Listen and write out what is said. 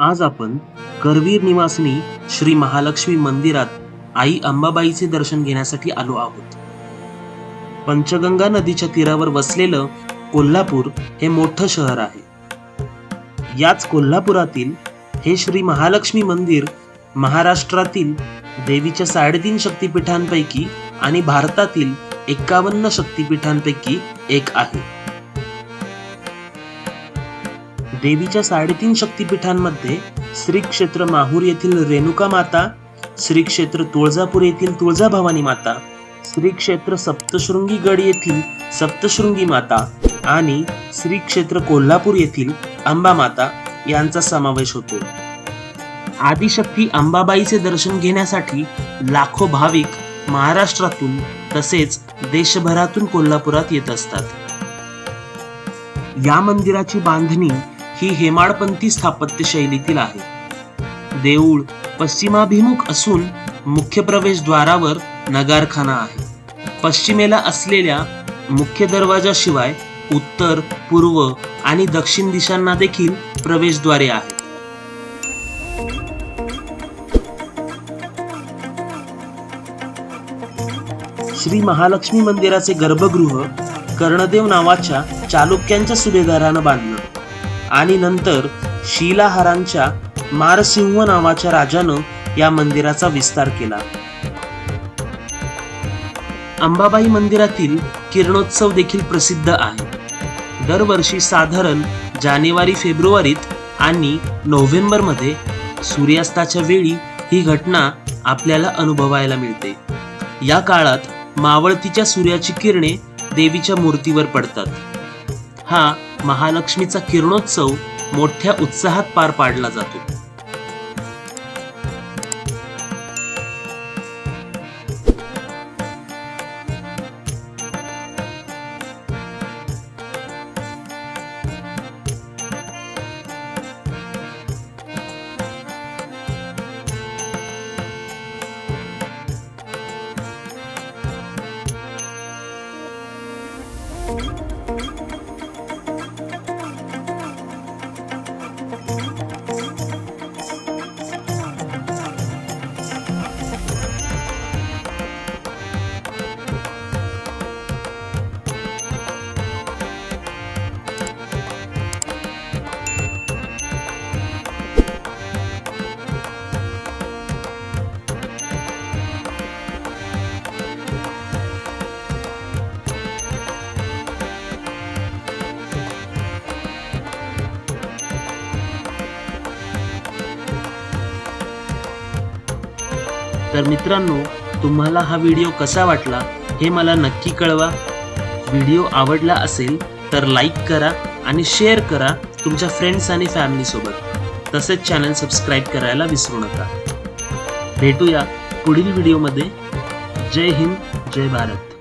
आज आपण करवीर निवासिनी श्री महालक्ष्मी मंदिरात आई अंबाबाईचे दर्शन घेण्यासाठी आलो आहोत. पंचगंगा नदीच्या तीरावर वसलेलं कोल्हापूर हे मोठं शहर आहे. याच कोल्हापुरातील हे श्री महालक्ष्मी मंदिर महाराष्ट्रातील देवीच्या साडेतीन शक्तिपीठांपैकी आणि भारतातील एकावन्न शक्तिपीठांपैकी एक आहे. देवीच्या साडेतीन शक्तिपीठांमध्ये श्री क्षेत्र माहूर येथील रेणुका माता श्री क्षेत्र तुळजापूर येथील तुळजाभवानी माता श्री क्षेत्र सप्तशृंगी गड येथील सप्तशृंगी माता आणि श्री क्षेत्र कोल्हापूर येथील अंबा माता यांचा समावेश होतो. आदिशक्ती अंबाबाईचे दर्शन घेण्यासाठी लाखो भाविक महाराष्ट्रातून तसेच देशभरातून कोल्हापुरात येत असतात. या मंदिराची बांधणी ही हेमाडपंथी स्थापत्य शैलीतील आहे. देऊळ पश्चिमाभिमुख असून मुख्य प्रवेशद्वारावर नगारखाना आहे. पश्चिमेला असलेल्या मुख्य दरवाजाशिवाय उत्तर पूर्व आणि दक्षिण दिशांना देखील प्रवेशद्वारे आहेत श्री महालक्ष्मी मंदिराचे गर्भगृह कर्णदेव नावाच्या चालुक्यांच्या सुभेदारानं बांधलं. आणि नंतर शिलाहारांच्या मारसिंह नावाच्या राजानं या मंदिराचा विस्तार केला. अंबाबाई मंदिरातील किरणोत्सव देखील प्रसिद्ध आहे. दरवर्षी साधारण जानेवारी फेब्रुवारीत आणि नोव्हेंबरमध्ये सूर्यास्ताच्या वेळी ही घटना आपल्याला अनुभवायला मिळते. या काळात मावळतीच्या सूर्याची किरणे देवीच्या मूर्तीवर पडतात. हा महालक्ष्मीचा किरणोत्सव मोठ्या उत्साहात पार पाडला जातो. तर मित्रांनो तुम्हाला हा व्हिडिओ कसा वाटला हे मला नक्की कळवा. व्हिडिओ आवडला असेल तर लाईक करा आणि शेअर करा तुमच्या फ्रेंड्स आणि फॅमिलीसोबत तसेच चॅनल सबस्क्राईब करायला विसरू नका. भेटूया पुढील व्हिडिओमध्ये. जय हिंद जय भारत.